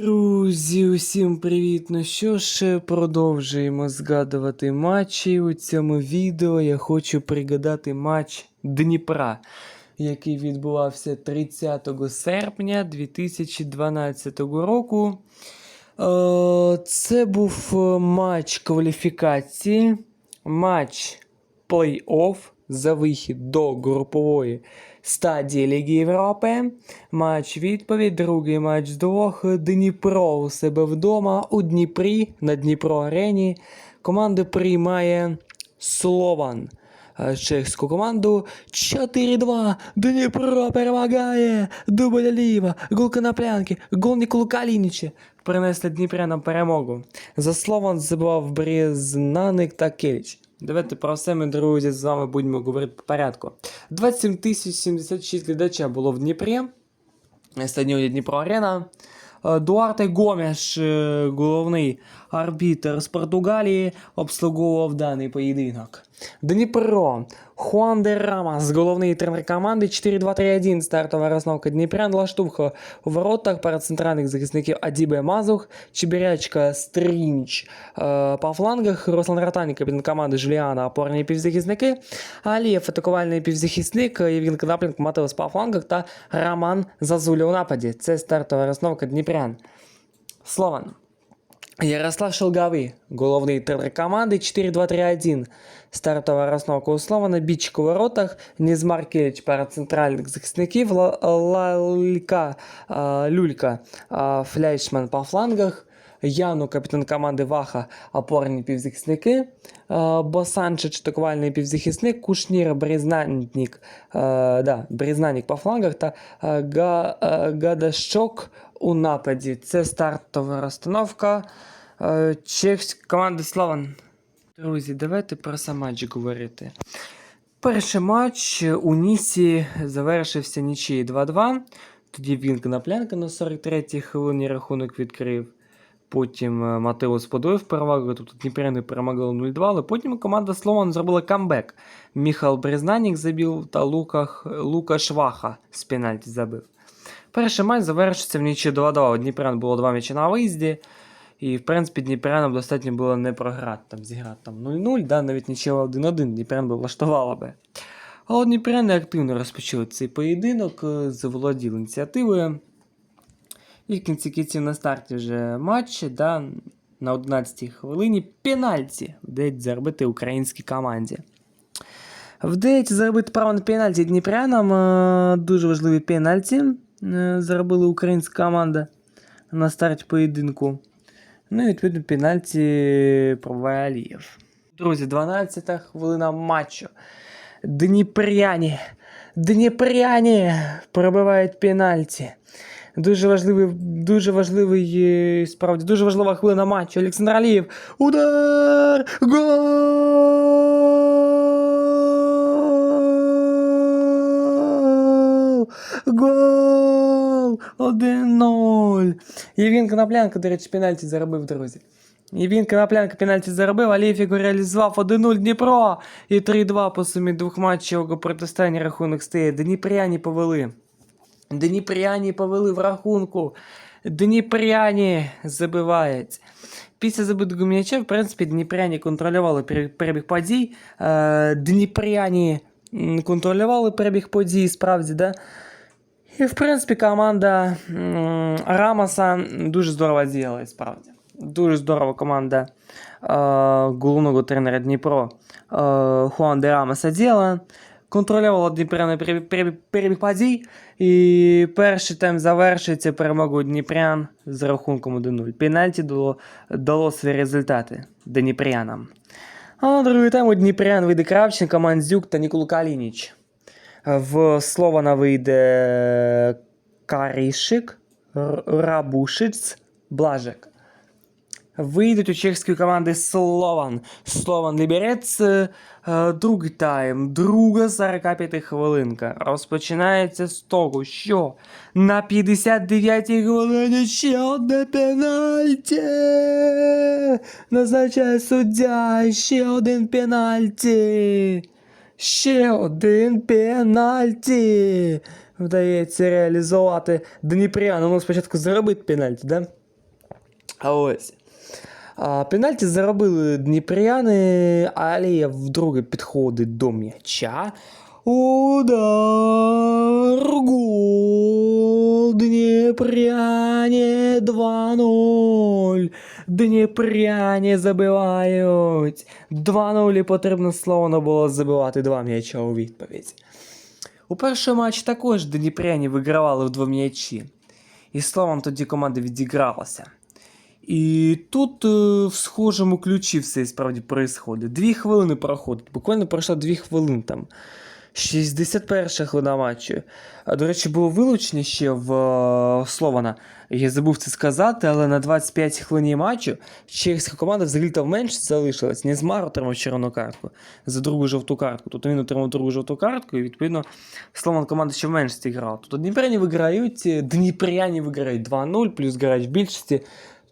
Друзі, усім привіт! Ну що ж, продовжуємо згадувати матчі. У цьому відео я хочу пригадати матч Дніпра, який відбувався 30 серпня 2012 року. Е, Це був е, матч кваліфікації, матч плей-офф за вихід до групової стадії Ліги Європи. Матч відповідь, другий матч з двох. Дніпро у себе вдома у Дніпрі на Дніпро Арені. Команда приймає Слован. Е, Чеську команду 4-2. Дніпро перемагає. Дубль Алієва, гол Коноплянки, гол Ніколу Калініча. Принесли Дніпрянам перемогу. За Слован забував Брізнаник та Келіч. Давайте про все ми, друзі, з вами будемо говорити по порядку. 27 тисяч 76 глядача було в Дніпрі. Стадіоні Дніпро Арена. Е, Дуарте Гомеш, е, головний арбітр з Португалії, обслуговував даний поєдинок. Дніпро. Хуан де Рамас, головний тренер команди 4-2-3-1. Стартова розновка Дніпрян. Лаштовка у воротах перед центральних захисників Адібе Мазух, Чебірячка Стрінч е, по флангах, Руслан Ратані, капітан команди Жуліана, опорні півзахисники, Алієв, атакувальний півзахисник, Євген Конопленко, Матеус по флангах та Роман Зазуля у нападі. Це стартова розновка Дніпрян. Слован. Ярослав Шелгавий, головний тренер команди 4-2-3-1. Стартова розновка у Слована, Бічик у воротах, Нізмар Кіліч перед центральних захисників, Лалька, Люлька, Фляйшман по флангах, Яну, капітан команди Ваха, опорні півзахисники, Босанчич, атакувальний півзахисник, Кушнір, Брізнанік, да, Брізнанік по флангах та Гадашчок у нападі. Це стартова розстановка е, чеської команди Слован. Друзі, давайте про сам матч говорити. Перший матч у Нісі завершився нічиєю 2-2. Тоді він Коноплянка на 43-й хвилині рахунок відкрив. Потім е, Матеус подвоїв перевагу, тобто Дніпряни перемогли 0-2, але потім команда Слован зробила камбек. Міхал Брезнанік забив та Луках, Лука Шваха з пенальті забив. Перший матч завершився в нічі 2-2. У Дніпрян було два м'ячі на виїзді. І, в принципі, Дніпрянам достатньо було не програти, там, зіграти там 0-0, да, навіть нічого 1-1, Дніпрян би влаштувала би. Але Дніпряни активно розпочали цей поєдинок, е, заволоділи ініціативою. І в кінці кінців на старті вже матчі, да, на 11-й хвилині пенальті вдається заробити українській команді. Вдається заробити право на пенальті Дніпрянам. е, Дуже важливі пенальті заробила українська команда на старті поєдинку. Ну і відповідно пенальті пробиває Алієв. Друзі, 12-та хвилина матчу. Дніпряні. Дніпряні пробивають пенальті. Дуже важливий, дуже важливий, е, справді, дуже важлива хвилина матчу. Олександр Алієв. Удар! Гол! Гол! 1-0. Євген Коноплянка, до речі, пенальті заробив, друзі. Євген Коноплянка пенальті заробив, Алієв його реалізував 1-0 Дніпро. І 3-2 по сумі двох матчів протистояння рахунок стає. Дніпряні повели. Дніпряні повели в рахунку. Дніпряні забивають. Після забитого м'яча, в принципі, Дніпряні контролювали пере- перебіг подій. Е, Дніпряні контролювали перебіг подій, справді, да? І, в принципі, команда м, Рамоса дуже здорово зіграла, справді. Дуже здорово команда е, головного тренера Дніпро е, Хуан де Рамоса діла. Контролювала Дніпряна перебіг, перебіг, перебіг подій. І перший тайм завершується перемогою Дніпрян з рахунком 1-0. Пенальті дало, дало свої результати Дніпрянам. А другий тайм у Дніпрян вийде Кравченко, Мандзюк та Ніколу Калініч. В Слована вийде Карішик, Рабушиц, Блажик. Вийдуть у чеської команди Слован. Слован Ліберець. е, Другий тайм, друга 45 хвилинка. Розпочинається з того, що на 59-й хвилині ще одне пенальті. Назначає суддя ще один пенальті. Ще один пенальті. Вдається реалізувати Дніпряну. Ну, спочатку заробити пенальті, да? А ось. А, пенальті заробили дніпряни, але вдруге підходить до м'яча. Удар! Гол! Дніпряне 2-0. Дніпряне забивають. 2-0 потрібно словно було забивати два м'яча у відповідь. У першому матчі також Дніпряні вигравали в два м'ячі. І словом тоді команда відігралася. І тут е, в схожому ключі все справді происходить. Дві хвилини проходить. Буквально пройшло дві хвилини там. 61 хвилина матчу. До речі, було вилучення ще в е, Слована. Я забув це сказати, але на 25 хвилині матчу чеська команда взагалі там менше залишилась. Незмар отримав червону картку за другу жовту картку. Тобто він отримав другу жовту картку, і відповідно Слован команда ще менше зіграла. Тобто Дніпряні виграють, Дніпряні виграють 2-0, плюс грають в більшості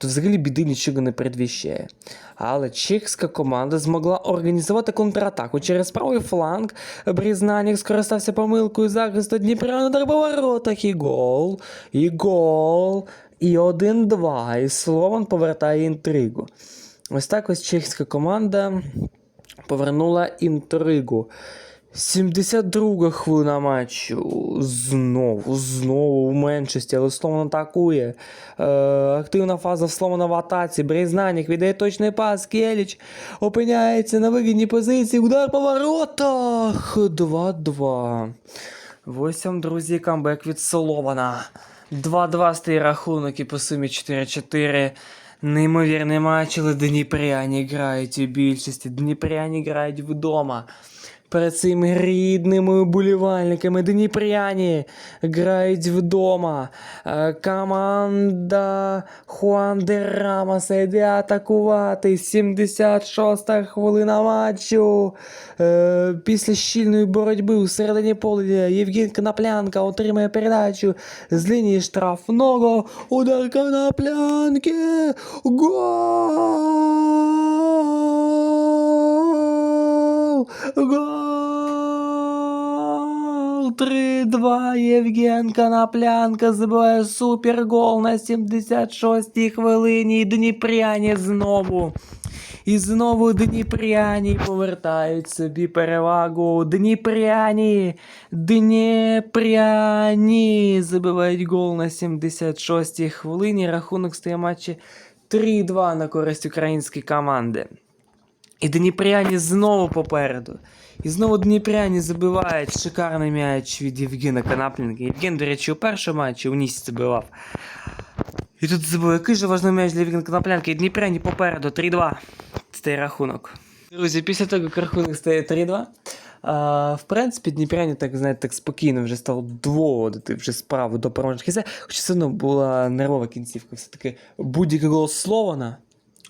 то взагалі біди нічого не передвіщає. Але чеська команда змогла організувати контратаку через правий фланг. Брізнанік скористався помилкою захисту Дніпра на воротах. І гол, і гол, і 1-2. І Слован повертає інтригу. Ось так ось чеська команда повернула інтригу. 72 хвилина матчу. Знову, знову в меншості, але Слован атакує. Е, активна фаза Слована в атаці. Бризнанік віддає точний пас. Келіч опиняється на вигідній позиції. Удар по воротах. 2-2. Ось вам, друзі, камбек від Солована. 2-2 стає рахунок і по сумі 4-4. Неймовірний матч, але Дніпряні грають у більшості. Дніпряні грають вдома. Перед цими рідними уболівальниками Дніпряні грають вдома. Е, Команда Хуан де Рамоса йде атакувати. 76-та хвилина матчу. Е, Після щільної боротьби у середині поля Євген Коноплянка отримує передачу з лінії штрафного. Удар Коноплянки. Гол! 3-2. Євген Коноплянка забиває супергол на 76-й хвилині. І Дніпряні знову. І знову Дніпряні повертають собі перевагу. Дніпряні! Дніпряні забивають гол на 76-й хвилині. Рахунок стає матчі 3-2 на користь української команди. І Дніпряні знову попереду. І знову Дніпряні забивають шикарний м'яч від Євгена Канаплінка. Євген, до речі, у першому матчі у Нісі забивав. І тут забив, який же важливий м'яч для Євгена Коноплянки. І Дніпряні попереду 3-2. Це рахунок. Друзі, після того, як рахунок стає 3-2. А, в принципі, Дніпряні, так знаєте, так спокійно вже стало доводити вже справу до переможних кінця. Хоча все одно була нервова кінцівка. Все-таки будь-який голос Слована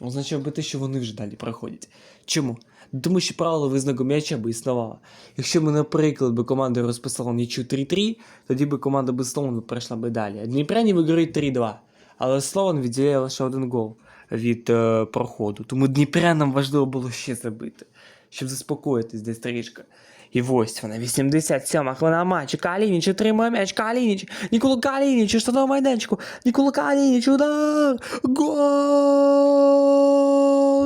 означав би те, що вони вже далі проходять. Чому? Ну, Тому що правило визнаку м'яча би існувало. Якщо ми, наприклад, би команда розписала нічу 3-3, тоді би команда без Слован пройшла би далі. Дніпряні виграють 3-2. Але Слован відділяє лише один гол від е, проходу. Тому Дніпрянам важливо було ще забити, щоб заспокоїтись десь трішки. І ось вона, 87-ма хвилина матчу. Калініч отримує м'яч. Калініч. Нікола Калініч, у штатовому майданчику. Нікола Калініч, удар. Гол!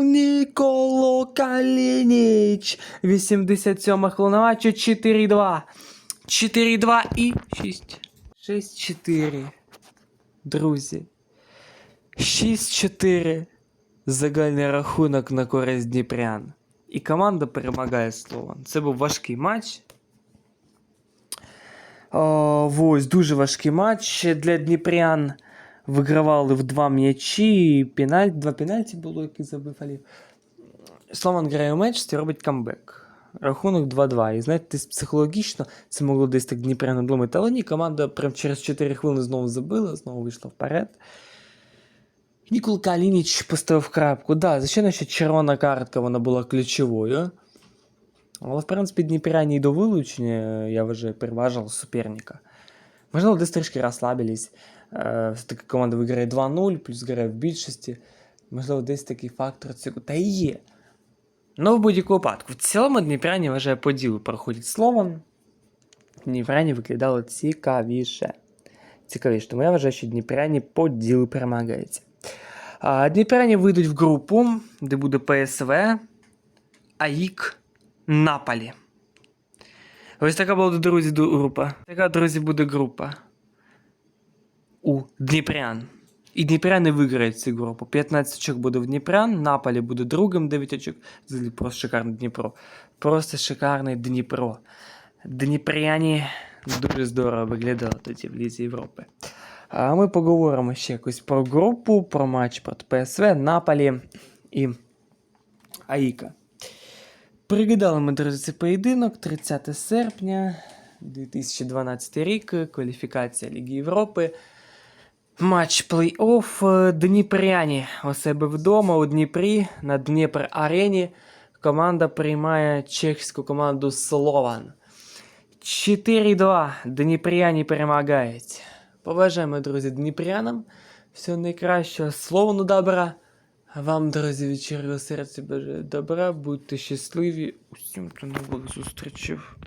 Ніколо Калініч. 87-ма хвилина матчу. 4-2. 4-2 і 6. 6-4. Друзі. 6-4. Загальний рахунок на користь Дніпрян. І команда перемагає Слован. Це був важкий матч. О, ось дуже важкий матч для Дніпрян. Вигравали в два м'ячі. Пеналь... Два пенальті було, які забив Алів. Слован грає у матчі, робить камбек. Рахунок 2-2. І знаєте, десь психологічно це могло десь так Дніпрян надломити. Але ні, команда прям через 4 хвилини знову забила, знову вийшла вперед. Нікол Калініч поставив крапку. Да, звичайно, що червона картка вона була ключовою. Але, в принципі, Дніпряні і до вилучення, я вважаю, переважав суперника. Можливо, десь трішки розслабились. Е, Все-таки команда виграє 2-0, плюс грає в більшості. Можливо, десь такий фактор цього. Та і є. Ну, в будь-якому випадку. В цілому Дніпряні вважає поділ проходить словом. Дніпряні виглядали цікавіше. Цікавіше, тому я вважаю, що Дніпряні поділ перемагається. А, Дніпряні вийдуть в групу, де буде ПСВ, АІК, Наполі. Ось така була, друзі, група. Така, друзі, буде група. У Дніпрян. І Дніпряни виграють цю групу. 15 очок буде в Дніпрян, Наполі буде другим, 9 очок. Взагалі просто шикарне Дніпро. Просто шикарне Дніпро. Дніпряні дуже здорово виглядали тоді в Лізі Європи. А ми поговоримо ще якось про групу, про матч проти ПСВ, Наполі і Аїка. Пригадали ми, друзі, цей поєдинок 30 серпня 2012 рік, кваліфікація Ліги Європи. Матч плей-офф е, Дніпряні у себе вдома у Дніпрі на Дніпр Арені. Команда приймає чеську команду Слован. 4-2. Дніпряні перемагають. Побажаємо, друзі, дніпрянам. Всього найкращого. Словну добра. А вам, друзі, від щирого серця бажаю добра. Будьте щасливі. Усім, хто не було зустрічів.